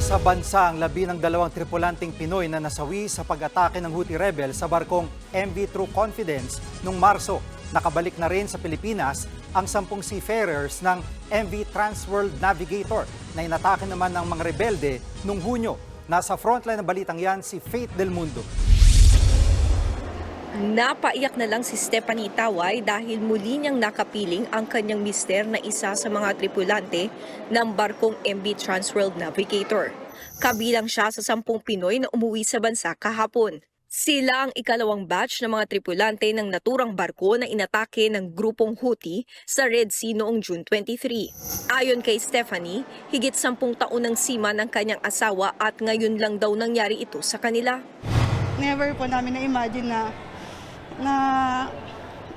Nasa bansa ang labi ng dalawang tripulanting Pinoy na nasawi sa pag-atake ng Houthi rebel sa barkong MV True Confidence noong Marso. Nakabalik na rin sa Pilipinas ang sampung seafarers ng MV Transworld Navigator na inatake naman ng mga rebelde noong Hunyo. Nasa frontline ng balitang yan si Faith Del Mundo. Napaiyak na lang si Stephanie Taway dahil muli niyang nakapiling ang kanyang mister na isa sa mga tripulante ng barkong MV Transworld Navigator. Kabilang siya sa sampung Pinoy na umuwi sa bansa kahapon. Sila ang ikalawang batch ng mga tripulante ng naturang barko na inatake ng grupong Houthi sa Red Sea noong June 23. Ayon kay Stephanie, higit sampung taon ng sima ng kanyang asawa at ngayon lang daw nangyari ito sa kanila. never po namin na-imagine na na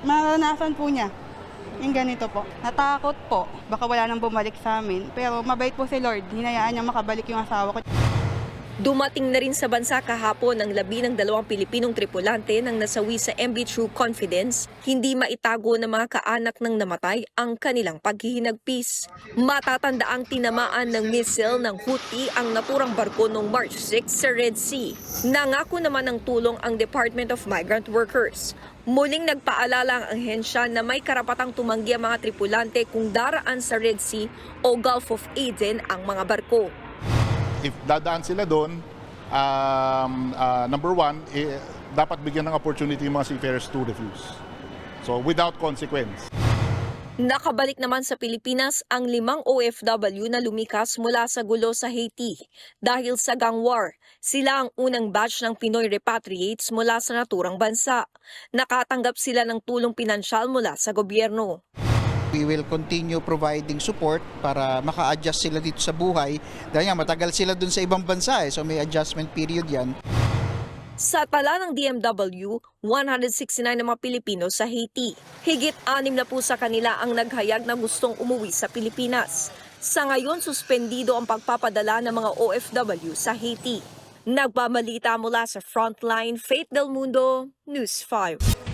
maranasan po niya yung ganito po. Natakot po. Baka wala nang bumalik sa amin. Pero mabait po si Lord. Hinayaan niya makabalik yung asawa ko. Dumating na rin sa bansa kahapon ang labi ng dalawang Pilipinong tripulante ng nasawi sa MV True Confidence. Hindi maitago ng mga kaanak ng namatay ang kanilang paghihinagpis. Matatanda ang tinamaan ng missile ng Houthi ang naturang barko noong March 6 sa Red Sea. Nangako naman ng tulong ang Department of Migrant Workers. Muling nagpaalala ang ahensya na may karapatang tumanggi ang mga tripulante kung daraan sa Red Sea o Gulf of Aden ang mga barko. If dadaan sila doon, um, uh, number one, eh, dapat bigyan ng opportunity yung mga seafarers to refuse. So without consequence. Nakabalik naman sa Pilipinas ang limang OFW na lumikas mula sa gulo sa Haiti. Dahil sa gang war, sila ang unang batch ng Pinoy repatriates mula sa naturang bansa. Nakatanggap sila ng tulong pinansyal mula sa gobyerno. We will continue providing support para maka-adjust sila dito sa buhay. Dahil nga matagal sila dun sa ibang bansa eh, so may adjustment period yan. Sa tala ng DMW, 169 na mga Pilipino sa Haiti. Higit anim na po sa kanila ang naghayag na gustong umuwi sa Pilipinas. Sa ngayon, suspendido ang pagpapadala ng mga OFW sa Haiti. Nagbamalita mula sa Frontline, Faith Del Mundo, News 5.